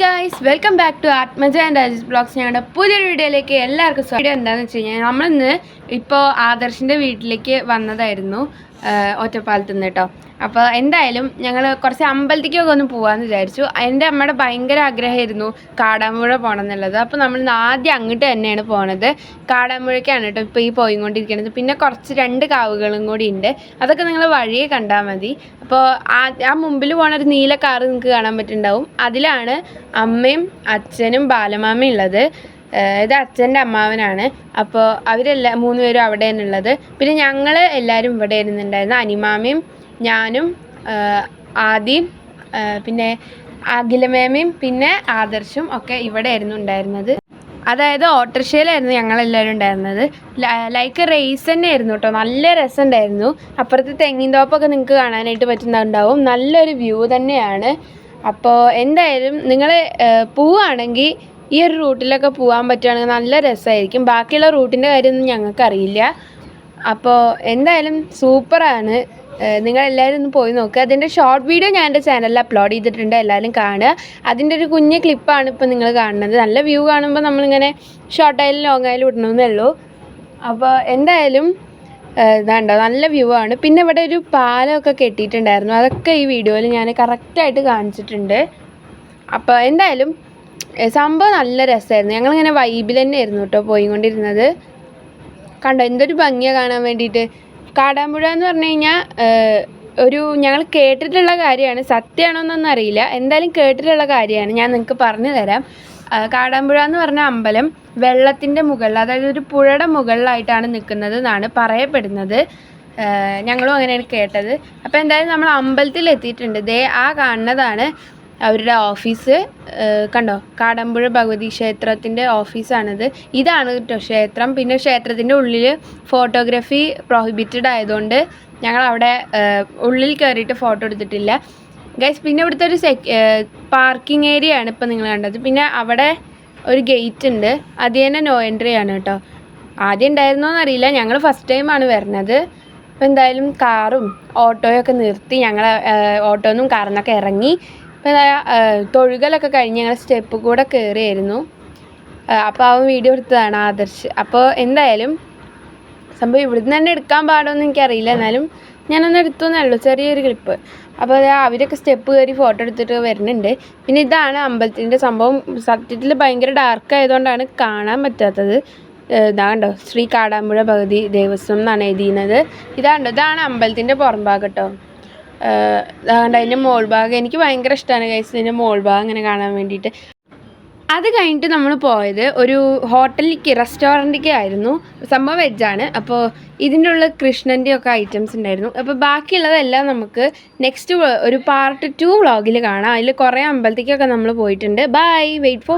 ಈಗ guys welcome back to Atmaja and Rajas blogs ഞങ്ങളുടെ പുതിയൊരു വീഡിയോയിലേക്ക് എല്ലാവർക്കും സ്വാഗതം. എന്താണെന്ന് വെച്ച് കഴിഞ്ഞാൽ നമ്മളിന്ന് ഇപ്പോൾ ആദർശിന്റെ വീട്ടിലേക്ക് വന്നതായിരുന്നു ഒറ്റപ്പാലത്ത് നിന്ന് കേട്ടോ. അപ്പോൾ എന്തായാലും ഞങ്ങൾ കുറച്ച് അമ്പലത്തേക്കൊക്കെ ഒന്ന് പോകാമെന്ന് വിചാരിച്ചു. എന്റെ അമ്മയുടെ ഭയങ്കര ആഗ്രഹമായിരുന്നു കാടാമ്പുഴ പോകണം എന്നുള്ളത് അപ്പോൾ നമ്മൾ ആദ്യം അങ്ങോട്ട് തന്നെയാണ് പോണത്. കാടാമ്പുഴയ്ക്കാണ് കേട്ടോ ഇപ്പോൾ ഈ പോയിക്കൊണ്ടിരിക്കുന്നത് പിന്നെ കുറച്ച് രണ്ട് കാവുകളും കൂടി ഉണ്ട്. അതൊക്കെ നിങ്ങൾ വഴിയെ കണ്ടാൽ മതി. അപ്പോൾ ആ ആ മുമ്പിൽ പോണ ഒരു നീല കാറ് നിങ്ങൾക്ക് കാണാൻ പറ്റുന്നുണ്ടാവും. അതിലാണ് അമ്മയും അച്ഛനും ബാലമാമയും ഉള്ളത്. ഇത് അച്ഛന്റെ അമ്മാവനാണ്. അപ്പോൾ അവരെല്ലാം മൂന്ന് പേരും അവിടെയാണ് ഉള്ളത് പിന്നെ ഞങ്ങൾ എല്ലാവരും ഇവിടെ ഇരുന്നുണ്ടായിരുന്നു. അനിമാമയും ഞാനും ആദിയും പിന്നെ അഖിലമേമയും പിന്നെ ആദർശും ഒക്കെ ഇവിടെ ആയിരുന്നു ഉണ്ടായിരുന്നത്. അതായത് ഓട്ടോറിക്ഷയിലായിരുന്നു ഞങ്ങളെല്ലാവരും ഉണ്ടായിരുന്നത്. ലൈക്ക് റേസ് തന്നെ ആയിരുന്നു കേട്ടോ. നല്ല രസമുണ്ടായിരുന്നു. അപ്പുറത്തെ തെങ്ങിൻ തോപ്പൊക്കെ നിങ്ങൾക്ക് കാണാനായിട്ട് പറ്റുന്നുണ്ടാവും. നല്ലൊരു വ്യൂ തന്നെയാണ്. അപ്പോൾ എന്തായാലും നിങ്ങൾ പോവുകയാണെങ്കിൽ ഈ ഒരു റൂട്ടിലൊക്കെ പോകാൻ പറ്റുകയാണെങ്കിൽ നല്ല രസമായിരിക്കും ബാക്കിയുള്ള റൂട്ടിന്റെ കാര്യമൊന്നും ഞങ്ങൾക്കറിയില്ല. അപ്പോൾ എന്തായാലും സൂപ്പറാണ്. നിങ്ങളെല്ലാവരും ഒന്ന് പോയി നോക്കുക അതിന്റെ ഷോർട്ട് വീഡിയോ ഞാൻ എന്റെ ചാനലിൽ അപ്ലോഡ് ചെയ്തിട്ടുണ്ട്. എല്ലാവരും കാണുക. അതിന്റെ ഒരു കുഞ്ഞ് ക്ലിപ്പാണ് ഇപ്പോൾ നിങ്ങൾ കാണുന്നത്. നല്ല വ്യൂ കാണുമ്പോൾ നമ്മളിങ്ങനെ ഷോർട്ടായാലും ലോങ്ങായാലും ഇടണമെന്നേ ഉള്ളൂ. അപ്പോൾ എന്തായാലും ഇതാണ്ടോ? നല്ല വ്യൂ ആണ്. പിന്നെ ഇവിടെ ഒരു പാലമൊക്കെ കെട്ടിയിട്ടുണ്ടായിരുന്നു. അതൊക്കെ ഈ വീഡിയോയിൽ ഞാൻ കറക്റ്റായിട്ട് കാണിച്ചിട്ടുണ്ട്. അപ്പോൾ എന്തായാലും സംഭവം നല്ല രസമായിരുന്നു. ഞങ്ങളിങ്ങനെ വൈബിൽ തന്നെ ആയിരുന്നു കേട്ടോ പോയിക്കൊണ്ടിരുന്നത്. കണ്ടോ? എന്തൊരു ഭംഗിയാണ് കാണാൻ വേണ്ടിയിട്ട്. കാടാമ്പുഴ എന്ന് പറഞ്ഞു കഴിഞ്ഞാൽ ഒരു ഞങ്ങൾ കേട്ടിട്ടുള്ള കാര്യമാണ്. സത്യമാണോന്നൊന്നും അറിയില്ല. എന്തായാലും കേട്ടിട്ടുള്ള കാര്യമാണ്. ഞാൻ നിങ്ങൾക്ക് പറഞ്ഞു തരാം. കാടാമ്പുഴ എന്ന് പറഞ്ഞ അമ്പലം വെള്ളത്തിന്റെ മുകളിൽ അതായത് ഒരു പുഴയുടെ മുകളിലായിട്ടാണ് നിൽക്കുന്നത് എന്നാണ് പറയപ്പെടുന്നത്. ഞങ്ങളും അങ്ങനെയാണ് കേട്ടത്. അപ്പോൾ എന്തായാലും നമ്മൾ അമ്പലത്തിൽ എത്തിയിട്ടുണ്ട്. ദേ ആ കാണുന്നതാണ് അവരുടെ ഓഫീസ്. കണ്ടോ? കാടമ്പുഴ ഭഗവതി ക്ഷേത്രത്തിന്റെ ഓഫീസാണിത്. ഇതാണ് കേട്ടോ ക്ഷേത്രം. പിന്നെ ക്ഷേത്രത്തിന്റെ ഉള്ളിൽ ഫോട്ടോഗ്രാഫി പ്രോഹിബിറ്റഡ് ആയതുകൊണ്ട് ഞങ്ങൾ അവിടെ ഉള്ളിൽ കയറിയിട്ട് ഫോട്ടോ എടുത്തിട്ടില്ല. ഗൈസ് പിന്നെ ഇവിടുത്തെ ഒരു സെക് പാർക്കിംഗ് ഏരിയ ആണ് ഇപ്പോൾ നിങ്ങൾ കണ്ടത്. പിന്നെ അവിടെ ഒരു ഗേറ്റ് ഉണ്ട്. അത് തന്നെ നോ എൻട്രി ആണ് കേട്ടോ. ആദ്യം ഉണ്ടായിരുന്നോന്ന് അറിയില്ല ഞങ്ങൾ ഫസ്റ്റ് ടൈമാണ് വരുന്നത് അപ്പോൾ എന്തായാലും കാറും ഓട്ടോയൊക്കെ നിർത്തി ഞങ്ങൾ ഓട്ടോന്നും നിന്നൊക്കെ ഇറങ്ങി. ഇപ്പോൾ തൊഴുകലൊക്കെ കഴിഞ്ഞ് ഞങ്ങൾ സ്റ്റെപ്പ് കൂടെ കയറിയായിരുന്നു അപ്പോൾ അവൻ വീഡിയോ എടുത്തതാണ് ആദർശ്. അപ്പോൾ എന്തായാലും സംഭവം ഇവിടുന്ന് തന്നെ എടുക്കാൻ പാടുമെന്ന് എനിക്കറിയില്ല. എന്നാലും ഞാനൊന്ന് എടുത്തു ഉള്ളൂ ചെറിയൊരു ക്ലിപ്പ് അപ്പോൾ അത് അവരൊക്കെ സ്റ്റെപ്പ് കയറി ഫോട്ടോ എടുത്തിട്ട് വരുന്നുണ്ട്. പിന്നെ ഇതാണ് അമ്പലത്തിന്റെ സംഭവം. സത്യത്തിൽ ഭയങ്കര ഡാർക്ക് ആയതുകൊണ്ടാണ് കാണാൻ പറ്റാത്തത്. ഇതാണ്ടോ ശ്രീ കാടാമ്പുഴ പകുതി ദേവസ്വം എന്നാണ് എഴുതിയിരുന്നത്. ഇതാണ്ടോ ഇതാണ് അമ്പലത്തിന്റെ പുറം ഭാഗം കേട്ടോ. കണ്ടോ അതിന്റെ മോൾ ഭാഗം. എനിക്ക് ഭയങ്കര ഇഷ്ടമാണ് കഴിച്ചത് ഇതിന്റെ മോൾ ഭാഗം ഇങ്ങനെ കാണാൻ വേണ്ടിയിട്ട്. അത് കഴിഞ്ഞിട്ട് നമ്മൾ പോയത് ഒരു ഹോട്ടലിലേക്ക് റെസ്റ്റോറന്റിലേക്ക് ആയിരുന്നു. സംഭവം വെജാണ്. അപ്പോൾ ഇതിന്റെ ഉള്ള കൃഷ്ണന്റെ ഒക്കെ ഐറ്റംസ് ഉണ്ടായിരുന്നു. അപ്പോൾ ബാക്കിയുള്ളതെല്ലാം നമുക്ക് നെക്സ്റ്റ് ഒരു പാർട്ട് ടു വ്ളോഗിൽ കാണാം. അതിൽ കുറേ അമ്പലത്തേക്കൊക്കെ നമ്മൾ പോയിട്ടുണ്ട്. ബൈ. Wait for